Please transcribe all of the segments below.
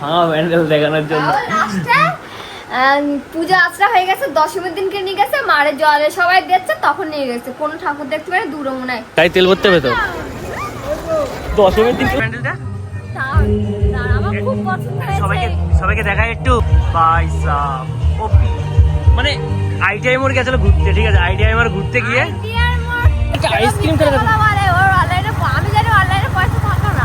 ভাঙা প্যান্ডেল দেখানোর জন্য। পূজা আচরা হয়ে গেছে দশমীর দিনকে নিয়ে গেছে মারে জলে সবাই দিচ্ছে তখন নিয়ে গেছে। কোন ঠাকুর দেখতে পারে দূরে মনে হয়। তাই তেল ভরতে হবে তো? দশমীর দিন প্যান্ডেলটা সবাইকে হয়েছে। সবাইকে দেখায় একটু। পয়সা মানে আইটিআই মোড় গেছিল ঘুরতে ঠিক আছে? আইটিআই মোড় ঘুরতে গিয়ে একটা আইসক্রিম খেলে বলা বলে, ওর অনলাইনে আমি জানি অনলাইনে পয়সা থাকতো না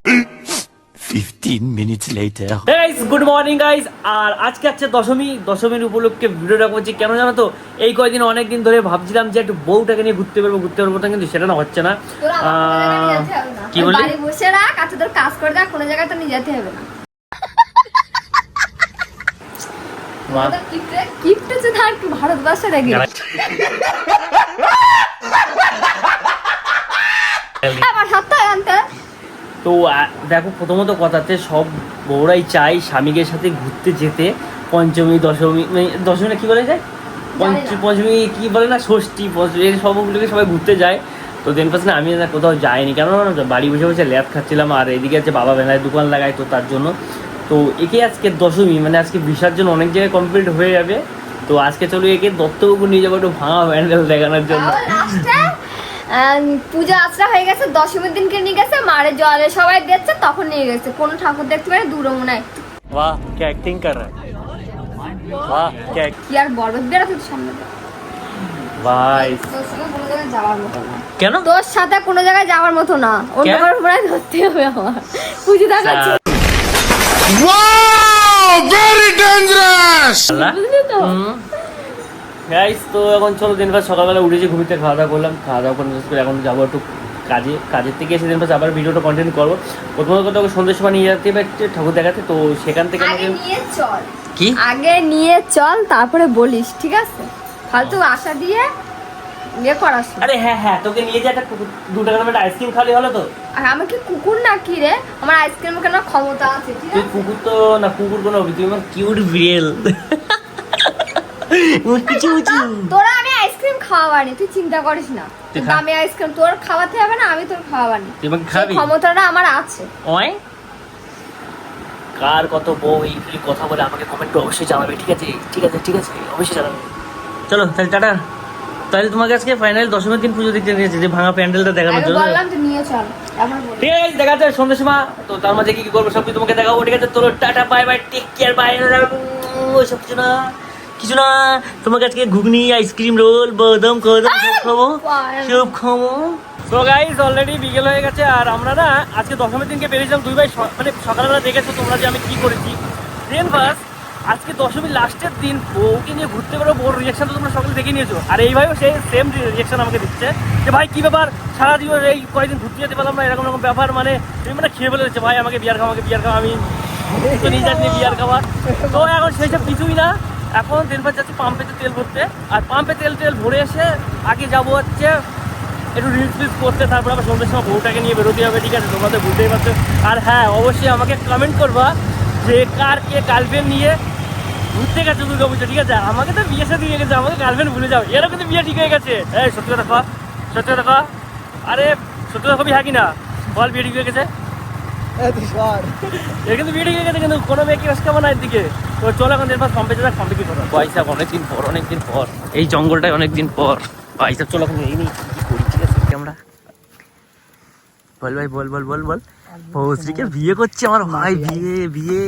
15 minutes later. Guys good morning guys আর আজকে হচ্ছে দশমী দশমীর উপলক্ষে ভিডিওটা করছি। কেন জানো তো এই কয়দিন অনেক দিন ধরে ভাবছিলাম যে একটু বউটাকে নিয়ে ঘুরতে পারব ঘুরতে পারব না কিন্তু সেটা না হচ্ছে না। কি বললি? বাড়ি বসে রাখ আচ্ছা তোর কাজ করে দেখ কোনো জায়গায় তো নিয়ে যেতে হবে না। রেখে আমার আনতে। তো দেখো প্রথমত কথাতে সব বউরাই চাই স্বামীকে সাথে ঘুরতে যেতে। পঞ্চমী দশমী মানে দশমীটা কি বলে যায় পঞ্চ পঞ্চমী কি বলে না? ষষ্ঠী পঞ্চমী এই সবগুলোকে সবাই ঘুরতে যায়। তো দেন পাশে আমি না কোথাও যাইনি। কেন বাড়ি বসে বসে ল্যাব খাচ্ছিলাম আর এদিকে আছে বাবা বেলায় দোকান লাগায় তো তার জন্য। তো একে আজকে দশমী মানে আজকে বিসর্জন অনেক জায়গায় কমপ্লিট হয়ে যাবে। তো আজকে চলো একে দত্তবাবু নিয়ে যাব একটু ভাঙা প্যান্ডেল দেখানোর জন্য। পূজা আশ্রা হয়ে গেছে দশমীর দিনকে নিয়ে গেছে মারে জলে সবাই দেখছে তখন নিয়ে গেছে। কোনো ঠাকুর দেখতে পারে দূর মনে হয় বাহ কি অ্যাক্টিং কর রহা বাহ কি কি আর বড় বেড়া তো সামনে ভাই। কেন তোর সাথে কোনো জায়গায় যাওয়ার মতো না। অন্য কারোর মনে ধরতে হবে আমার। পুজো দেখাচ্ছি ভেরি ডেঞ্জারাস গাইস তো এখন চলো দিন পর সকালবেলা উঠেছি ঘুমিতে খাওয়া দাওয়া করলাম। খাওয়া দাওয়া করে করে এখন যাব একটু কাজে কাজের থেকে এসে দিন পর আবার ভিডিওটা কন্টিনিউ করব। প্রথমত কথা ওকে সন্ধ্যের সময় নিয়ে যেতে হবে ঠাকুর দেখাতে তো সেখান থেকে আমাকে নিয়ে চল। কি? আগে নিয়ে চল তারপরে বলিস ঠিক আছে? ফালতু আশা দিয়ে ইয়ে করাস আরে হ্যাঁ হ্যাঁ তোকে নিয়ে যে একটা কুকুর- দু টাকা দামের আইসক্রিম খালি হলো তো? আর আমার কি কুকুর না কি রে? আমার আইসক্রিম কেনার ক্ষমতা আছে ঠিক তুই আছে? কুকুর তো না কুকুর কোনো তুই আমার কিউট বিড়েল তোরা আমি আইসক্রিম খাওয়াবানি তুই চিন্তা করিস না। আমি আইসক্রিম তোর খাওয়াতে হবে না আমি তোর খাওয়াবানি। আমাকে খাবি? ক্ষমতাটা আমার আছে। ওই কার কত বউ এই কথা বলে আমাকে কমেন্টে অবশ্যই জানাবে ঠিক আছে? ঠিক আছে ঠিক আছে অবশ্যই জানাবে। চলো তাহলে টাটা। তাহলে তোমাকে আজকে ফাইনাল দশমীর দিন পুজো দেখতে নিয়েছে যে ভাঙা প্যান্ডেলটা দেখানোর জন্য। বললাম যে নিয়ে চল ঠিক আছে দেখা যাচ্ছে সন্ধ্যের সময়। তো তার মাঝে কি কি করব সব কিছু তোমাকে দেখাবো ঠিক আছে? তোর tata bye bye take care bye সব কিছু না। কিছু না তোমাকে আজকে ঘুগনি আইসক্রিম রোল বাদাম কদম সব খাব। সব খাব। তো গাইস অলরেডি বিকেল হয়ে গেছে আর আমরা না আজকে দশমীর দিনকে বেরিয়েছিলাম দুই ভাই স- মানে সকালবেলা দেখেছ তোমরা যে আমি কি করেছি। দেন বাস আজকে দশমীর লাস্টের দিন বউকে নিয়ে ঘুরতে পারো বউর রিয়াকশন তো তোমরা সকলে দেখে নিয়েছো। আর এইভাবে সেই সেম রিয়াকশন আমাকে দিচ্ছে যে ভাই কী ব্যাপার? সারা জীবন এই কয়েকদিন ঘুরতে যেতে পারলাম না এরকম রকম ব্যাপার মানে তুমি মানে খেয়ে ফেলে দিচ্ছে ভাই আমাকে বিয়ার খাওয়া আমাকে বিয়ার খাওয়া আমি তো নিয়ে যাচ্ছি বিয়ার খাওয়া। তো এখন সেই সব কিছুই না এখন দিন পর যাচ্ছি পাম্পেতে তেল ভরতে। আর পাম্পে তেল তেল ভরে এসে আগে যাব হচ্ছে একটু রিলস ফিলস করতে, তারপর আবার সন্ধ্যের সময় বউটাকে নিয়ে বেরোতে হবে, ঠিক আছে? তোমাদের বুঝতেই পারছ। আর হ্যাঁ অবশ্যই আমাকে কমেন্ট করবা যে কার কে গার্লফ্রেন্ড নিয়ে ঘুরতে গেছে দুর্গা পুজো ঠিক আছে? আমাকে তো বিয়ে সাথে দিয়ে গেছে, আমাকে গার্লফ্রেন্ড ভুলে যাও। এরও কিন্তু বিয়ে ঠিক হয়ে গেছে। হ্যাঁ সত্যি কথা সত্যি কথা আরে, সত্যি কথা কবি হ্যাঁ কি না? বল, বিয়ে ঠিক হয়ে গেছে? এর কিন্তু বিয়ে গেছে কিন্তু কোনো মেয়ে না দিকে তো চলো এখন দেড় পাম্পে যাবে পাম্পে কি করো পয়সা অনেকদিন পর অনেকদিন পর। এই জঙ্গলটায় অনেকদিন পর। পয়সা চলো এখন এই নিয়ে কি করি ঠিক আছে? আমরা বল ভাই বল বল বল বল। বিয়ে করছে আমার ভাই বিয়ে বিয়ে।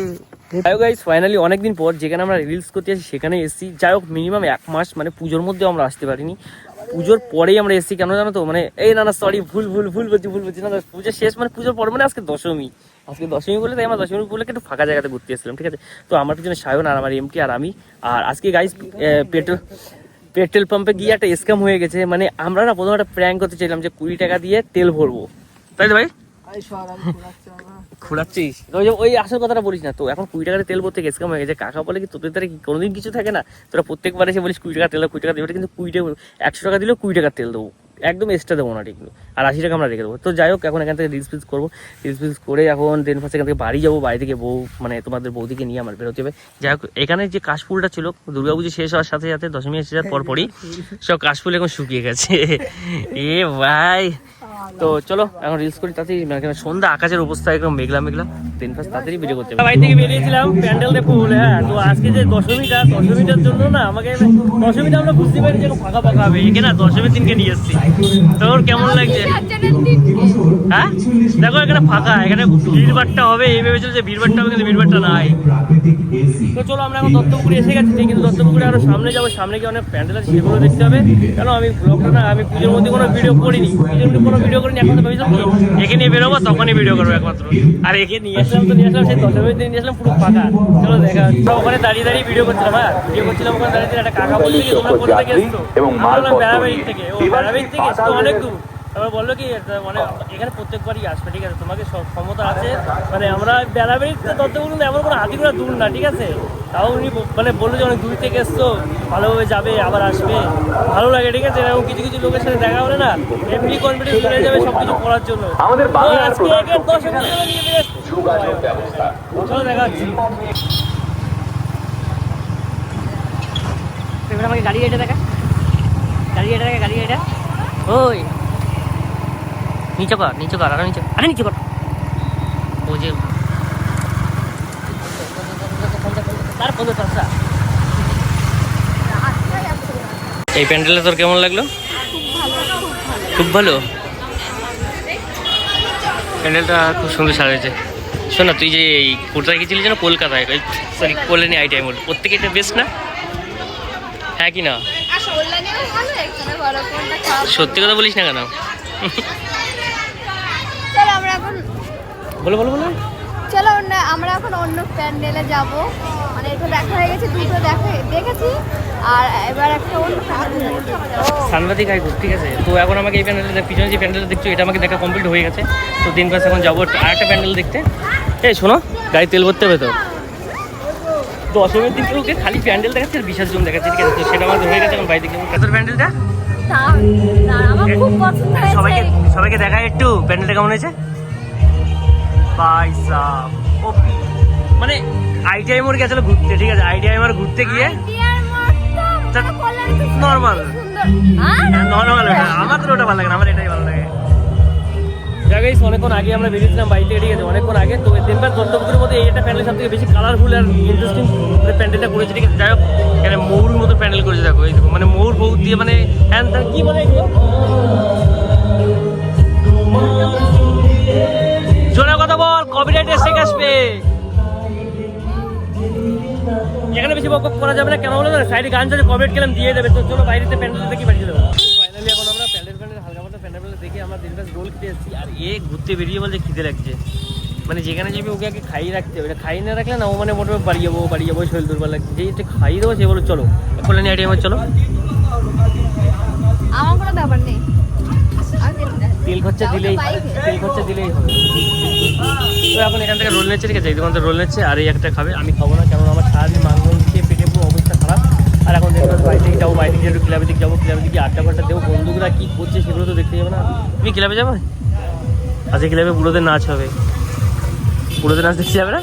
যাই হোক গাইস ফাইনালি অনেকদিন পর যেখানে আমরা রিলস করতে আসি সেখানে এসেছি। যাই হোক মিনিমাম এক মাস মানে পুজোর মধ্যেও আমরা আসতে পারিনি। পুজোর পরেই আমরা এসেছি, কেন জানো তো? মানে এই না না সরি ভুল ভুল ভুল বলছি ভুল বলছি। না পুজো শেষ মানে পুজোর পর মানে আজকে দশমী। আজকে দশমী বলে তাই আমরা দশমী বলে একটু ফাঁকা জায়গাতে ঘুরতে এসেছিলাম, ঠিক আছে? তো আমার পিছনে সায়ন আর আমার এমকে আর আমি। আর আজকে গাইস পেট্রোল পেট্রোল পাম্পে গিয়ে একটা স্ক্যাম হয়ে গেছে। মানে আমরা না প্রথমে একটা প্র্যাঙ্ক করতে চাইলাম যে কুড়ি টাকা দিয়ে তেল ভরবো। তাই তো ভাই? খোলাচ্ছিস? ওই আসল কথাটা বলিস না, তো এখন কুড়ি টাকার তেল ভরতে স্ক্যাম হয়ে গেছে কাকা বলে কি, তোদের তারা কোনোদিন কিছু থাকে না? তোরা প্রত্যেকবার এসে বলিস কুড়ি টাকা তেল কুড়ি টাকা দেবে কিন্তু কুড়ি টাকা, একশো টাকা দিলেও কুড়ি টাকার তেল দেবো। একদম এক্সট্রা দেবো না ঠিক আর আশি টাকা আমরা রেখে দেবো। তো যাই হোক, এখন এখান থেকে রিলস ফিলস করব। রিলস ফিলস করে এখন দেন ফার্স্ট এখান থেকে বাড়ি যাব, বাড়ি থেকে বউ মানে তোমাদের বৌদিকে নিয়ে আমার বেরোতে হবে। যাই হোক, এখানে যে কাশফুলটা ছিল, দুর্গাপুজো শেষ হওয়ার সাথে সাথে দশমী শেষ হওয়ার পরপরই সব কাশফুল এখন শুকিয়ে গেছে। এ ভাই তো চলো, এখন রিলস করি, তাতেই মানে সন্ধ্যা, আকাশের অবস্থা একদম মেঘলা মেঘলা। তিন পাঁচ তাড়াতাড়ি ভিডিও করতে বাড়ি থেকে বেরিয়েছিলাম, প্যান্ডেল বলে হ্যাঁ তো আজকে যে দশমীটা, দশমীটার জন্য না আমাকে দশমীটা আমরা বুঝতে পারি যে ফাঁকা ফাঁকা হবে। এখানে দশমীর দিনকে নিয়ে এসেছি। তোর কেমন লাগছে? হ্যাঁ? দেখো, এখানে ফাঁকা, এখানে ভিড়ভাড়টা হবে, এই ভেবেছিল যে ভিড়ভাড়টা হবে, কিন্তু ভিড়ভাড়টা নাই। তো চলো, আমরা এখন দত্তপুকুরে এসে গেছি কিন্তু দত্তপুকুরে আরও সামনে যাব, সামনে গিয়ে অনেক প্যান্ডেল আছে, সেগুলো দেখতে হবে। কেন, আমি ব্লগটা না, আমি পুজোর মধ্যে কোনো ভিডিও করিনি। পুজোর মধ্যে কোনো ভিডিও করিনি এখন তো ভেবেছিলাম একে নিয়ে বেরোবো, তখনই ভিডিও করব একমাত্র। আর একে নিয়ে আসলাম তো নিয়ে আসলাম সেই দশ দিন নিয়ে আসলাম পুরো ফাঁকা। চলো দেখা ওখানে দাঁড়িয়ে দাঁড়িয়ে ভিডিও করছিলাম হ্যাঁ? ভিডিও করছিলাম, ওখানে দাঁড়িয়ে দাঁড়িয়ে একটা কাকা বলছে কি তোমরা কোথা থেকে এসছো? এবং বললাম থেকে। ও নিয়ে থেকে অনেক দূর। তারপর বলল কি মানে এখানে প্রত্যেকবারই আসবে ঠিক আছে? তোমাকে সব ক্ষমতা আছে। মানে আমরা বেড়াবেড়ি তত্ত্ব কিন্তু এমন কোনো হাতি করে দূর না ঠিক আছে? তাও উনি মানে বলল যে অনেক দূর থেকে এসছো ভালোভাবে যাবে আবার আসবে। ভালো লাগে ঠিক আছে? এরকম কিছু কিছু লোকের সাথে দেখা হলে না এমনি কনফিডেন্স চলে যাবে সব কিছু করার জন্য। আমাদের আজকে একে দশ চলো দেখা এবার আমাকে গাড়ি এটা দেখা। গাড়ি এটা দেখা গাড়ি এটা। ওই। নিচে কর নিচে কর আরও নিচে। আরে নিচে কর। ও যে তার এই প্যান্ডেলটা তোর কেমন লাগল? খুব ভালো। প্যান্ডেলটা খুব সুন্দর সাজাইছে। শোন না তুই যে এই কোথায় গেছিলি যেন? কলকাতায়। সরি কল্যাণী আই টাইম প্রত্যেকে এটা বেস্ট না? হ্যাঁ কি না? সত্যি কথা বলিস না কেন চলো আমরা এখন বলো বলো বলো। চলো অন্য- আমরা এখন অন্য প্যান্ডেলে যাব। মানে এটা দেখা হয়ে গেছে দুটো দেখে দেখেছি। আর এবার একটা অন্য প্যান্ডেলে যাব। সাংবাদিক আইকো ঠিক আছে। তো এখন আমাকে এই প্যান্ডেলটা পিছনে যে প্যান্ডেলটা দেখছ এটা আমাকে দেখা কমপ্লিট হয়ে গেছে। তো দিন পাশে এখন যাব আর একটা প্যান্ডেল দেখতে। এই শোনো গাড়ি তেল ভরতে হবে তো। দশমের দিন ওকে খালি প্যান্ডেল দেখাচ্ছে আর বিসর্জন দেখাচ্ছে ঠিক আছে? তো সেটা আমাদের হয়ে গেছে এখন বাড়ি থেকে তোর প্যান্ডেলটা? তা আমার খুব পছন্দ সবাইকে হয়েছে। সবাইকে দেখায় একটু। প্যান্ডেলটা কেমন হয়েছে? পয়সা মানে আইটিআই মোড় গেছিল ঘুরতে ঠিক আছে আইটিআই মোড় ঘুরতে গিয়ে মানে আর নর্মাল আমার তো ওটা ভালো লাগে না আমার এটাই ভালো লাগে। জায়গায় অনেকক্ষণ আগে আমরা বেরিয়েছিলাম বাইক থেকে ঠিক আছে? অনেকক্ষণ আগে। তো দিনবার দত্তপুরের মধ্যে এইটা প্যান্ডেল সব থেকে বেশি কালারফুল আর ইন্টারেস্টিং প্যান্ডেলটা করেছে ঠিক আছে? যাই হোক এখানে ময়ূর মতো প্যান্ডেল করেছে দেখো এই দেখো মানে ময়ূর বউ দিয়ে মানে হ্যান কি বলে এগুলো? এখানে বেশি বক বক করা যাবে না কেন বলো না সাইডে গান চলে কপিরাইট কেলাম দিয়ে দেবে। তো চলো বাইরেতে প্যান্ডেল দেখি বাড়ি ফাইনালি এখন আমরা প্যান্ডেল প্যান্ডেল হালকা প্যান্ডেল দেখে আমরা দিন রাত রোল খেতে এসেছি। আর এ ঘুরতে বেরিয়ে বলছে খিদে লাগছে। মানে যেখানে যাবে ওকে আগে খাইয়ে রাখতে হবে। খাইয়ে না রাখলে না ও মানে মোটামুটি বাড়ি যাব বাড়ি যাব শরীর দুর্বল লাগছে। একটু খাইয়ে দেবো সে বলো চলো। কল্যাণী আইডিয়া চলো। আমার কোনো ব্যাপার নেই। আমি যেতে চাই। তেল খরচা দিলেই তেল খরচা দিলেই হবে তো এখন এখান থেকে রোল নিচ্ছে ঠিক আছে? এই দোকান রোল নিচ্ছে আর এই একটা খাবে আমি খাব না কারণ আমার সারাদিন মাংস খেয়ে পেটে পুরো অবস্থা খারাপ আর এখন দেখবেন বাড়ি থেকে যাব বাড়ি থেকে একটু ক্লাবের দিকে যাব ক্লাবের দিকে আড্ডা ফাড্ডা দেবো। বন্ধুগুলা কী করছে সেগুলো তো দেখতে যাবে না। তুমি ক্লাবে যাবে? আজকে ক্লাবে বুড়োদের নাচ হবে। বুড়োদের নাচ দেখতে যাবে না?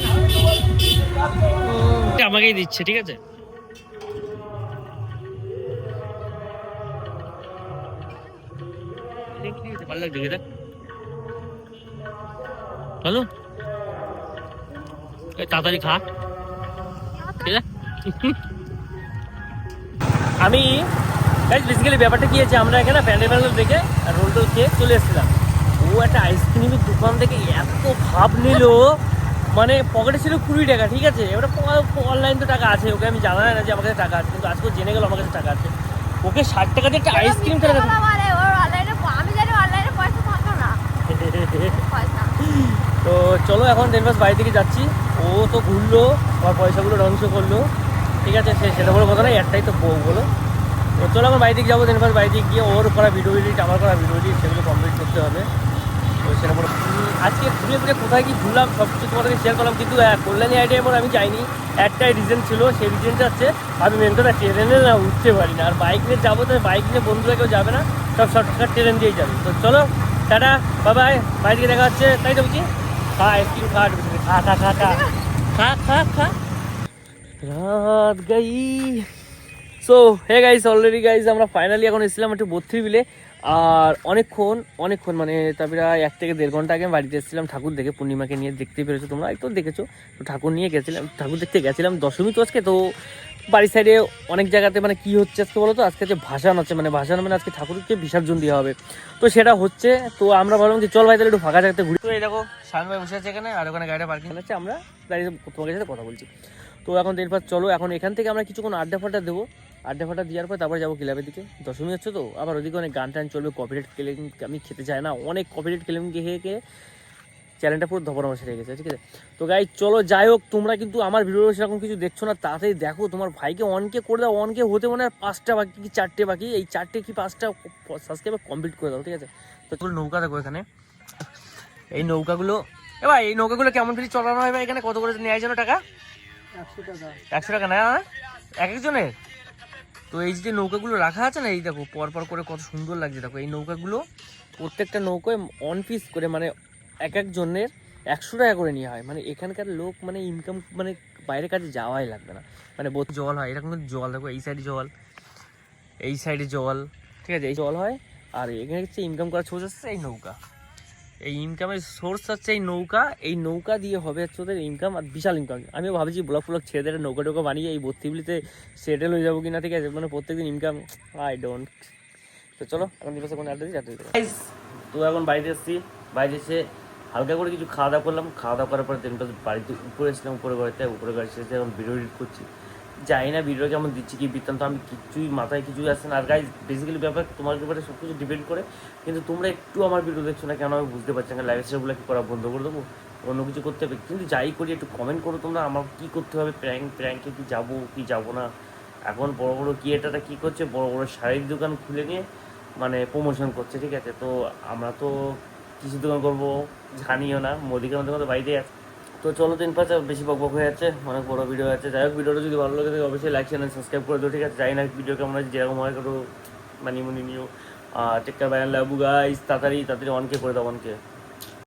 আমাকেই দিচ্ছে ঠিক আছে? ভালো লাগছে কি দেখ তাড়াতাড়ি খা। ঠিক আছে আমি বেসিক্যালি ব্যাপারটা কি আছে আমরা এখানে প্যান্ডেল প্যান্ডেল দেখে রোল টোল খেয়ে চলে এসেছিলাম। ও একটা আইসক্রিমের দোকান থেকে এত ভাব নিল। মানে পকেটে ছিল কুড়ি টাকা ঠিক আছে? এবার অনলাইন তো টাকা আছে ওকে আমি জানাই না যে আমার কাছে টাকা আছে কিন্তু আজকে জেনে গেল আমার কাছে টাকা আছে। ওকে ষাট টাকা দিয়ে একটা আইসক্রিম খেলে জানি তো চলো এখন দেনবাস বাড়ি থেকে যাচ্ছি। ও তো ঘুরলো আমার পয়সাগুলো ধ্বংস করল। ঠিক আছে, সে সেটা বড় কথা না একটাই তো বউ বলো। ও চলো আমার বাড়িতে যাব দিন বাড়িতে গিয়ে ওর করা ভিডিও এডিট আমার করা ভিডিও এডিট সেগুলো কমপ্লিট করতে হবে। ওই সেটা বড় আজকে ঘুরে ফিরে কোথায় কি ঘুরলাম সব কিছু তোমাদেরকে শেয়ার করলাম, কিন্তু কল্যাণী আইডিয়া পর আমি যাইনি। একটাই রিজন ছিল, সেই রিজনটা হচ্ছে, আমি মেন কথা ট্রেনে না উঠতে পারি না। আর বাইক নিয়ে যাব তো বাইক নিয়ে বন্ধুরা কেউ যাবে না, সব শর্টকাট ট্রেন দিয়েই যাবে। তো চলো, টাটা বাবাই বাইরে দেখা হচ্ছে। তাই তো, বুঝি? খা আইসক্রিম খা খা খা খা। খা খা খা। রাত গাই। So hey guys already guys আমরা ফাইনালি এখন এসেছিলাম একটু বত্রি বিলে আর অনেকক্ষণ অনেকক্ষণ মানে তা প্রায় এক থেকে দেড় ঘণ্টা আগে বাড়িতে এসেছিলাম ঠাকুর দেখে পূর্ণিমাকে নিয়ে দেখতে পেরেছ তোমরা? একটু দেখেছ তো ঠাকুর নিয়ে গেছিলাম ঠাকুর দেখতে গেছিলাম দশমী তো আজকে তো বাড়ির সাইডে অনেক জায়গাতে মানে কি হচ্ছে আজকে বলো তো? আজকে যে ভাসান আছে মানে ভাসান মানে আজকে ঠাকুরকে বিসর্জন দেওয়া হবে। তো সেটা হচ্ছে তো আমরা ভাবলাম যে চল ভাই তাহলে একটু ফাঁকা জায়গাতে ঘুরি। তো এই দেখো শান ভাই বসে আছে এখানে আর ওখানে গাড়িটা পার্কিং আছে আমরা দাঁড়িয়ে সাথে কথা বলছি। তো এখন এরপর চলো, এখন এখান থেকে আমরা কিছুক্ষণ আড্ডা ফাড্ডা দেবো। আড্ডা ফাড্ডা দেওয়ার পর তারপর যাব ক্লাবের দিকে। দশমী হচ্ছে তো, আবার ওদিকে অনেক গান টান চলবে কপিরাইট ক্লেম আমি খেতে চাই না। অনেক কপিরাইট ক্লেম খেয়ে খেয়ে চ্যানেলটা পুরো ধপর মাসে রেখেছে ঠিক আছে? তো গাই চলো যাই হোক, তোমরা কিন্তু আমার ভিডিও সেরকম কিছু দেখছ না, তাড়াতাড়ি দেখো, তোমার ভাইকে অনকে করে দাও অনকে হতে মনে হয় পাঁচটা বাকি কি, চারটে বাকি, এই চারটে কি, পাঁচটা সাবস্ক্রাইবার কমপ্লিট করে দাও, ঠিক আছে? তো চলো নৌকা দেখো এখানে। এই নৌকাগুলো এবার এই নৌকাগুলো কেমন করে চলানো হয় এখানে? কত করে নেয় যেন টাকা? একশো টাকা। না এক একজনের? তো এই যে নৌকাগুলো রাখা আছে না, এই দেখো পর পর করে কত সুন্দর লাগছে। দেখো, এই নৌকাগুলো প্রত্যেকটা নৌকায় অন পিস করে মানে এক একজনের একশো টাকা করে নেওয়া হয়। মানে এখানকার লোক মানে ইনকাম মানে বাইরের কাজে যাওয়াই লাগবে না। মানে বোধ জল হয়, এরকম জল, দেখো, এই সাইডে জল, এই সাইডে জল, ঠিক আছে? এই জল হয়, আর এখানে হচ্ছে ইনকাম করার সোর্স হচ্ছে এই নৌকা। এই ইনকামের সোর্স হচ্ছে এই নৌকা। এই নৌকা দিয়ে হবে হচ্ছে ওদের ইনকাম আর বিশাল ইনকাম আমি ভাবছি ব্লক ফ্লক ছেড়ে দিয়ে নৌকা টোকা বানিয়ে এই বত্রিগুলিতে সেটেল হয়ে যাব কিনা, ঠিক আছে? মানে প্রত্যেকদিন ইনকাম আই ডোন্ট তো চলো, এখন দিবসে কোনো অ্যাড্রেস যাতে তো এখন বাড়িতে এসেছি। বাড়িতে এসে হালকা করে কিছু খাওয়া দাওয়া করলাম। খাওয়া দাওয়া করার পরে তিনটা বাড়িতে উপরে এসেছিলাম, উপরে বাড়িতে উপরে বাড়ি এসে এখন ভিডিও করছি। জানি না ভিডিও কেমন দিচ্ছি, কি বৃত্তান্ত, আমি কিছুই, মাথায় কিছুই আসছে না। আর গাইজ বেসিক্যালি ব্যাপার, তোমার ব্যাপারে সব কিছু ডিপেন্ড করে, কিন্তু তোমরা একটু আমার ভিডিও দেখছ না কেন, আমি বুঝতে পারছি না। লাইভ স্টাইলগুলো কি করা বন্ধ করে দেবো? অন্য কিছু করতে হবে? কিন্তু যাই করি, একটু কমেন্ট করো তোমরা, আমার কী করতে হবে? প্র্যাঙ্ক প্র্যাঙ্কে কি যাব কি যাব না? এখন বড় বড় ক্রিয়েটাররা কী করছে? বড় বড় শাড়ির দোকান খুলে নিয়ে মানে প্রমোশন করছে, ঠিক আছে? তো আমরা তো কিছু দোকান করব, জানিও না। মুদিখানার দোকান তো বাড়িতে আছে। তো চলো তিন পাঁচ, বেশি বক বক হয়ে যাচ্ছে, অনেক বড় ভিডিও আছে। যাই হোক, ভিডিওটা যদি ভালো লাগে থাকে, অবশ্যই লাইক চ্যানেল সাবস্ক্রাইব করে দিও, ঠিক আছে? যাই না ভিডিও কেমন আছে যেরকম হয় একটু মানি মুনি নিও। টেক্কার বায়ান লাবু গাইস তাড়াতাড়ি তাড়াতাড়ি অনকে করে দাও অনকে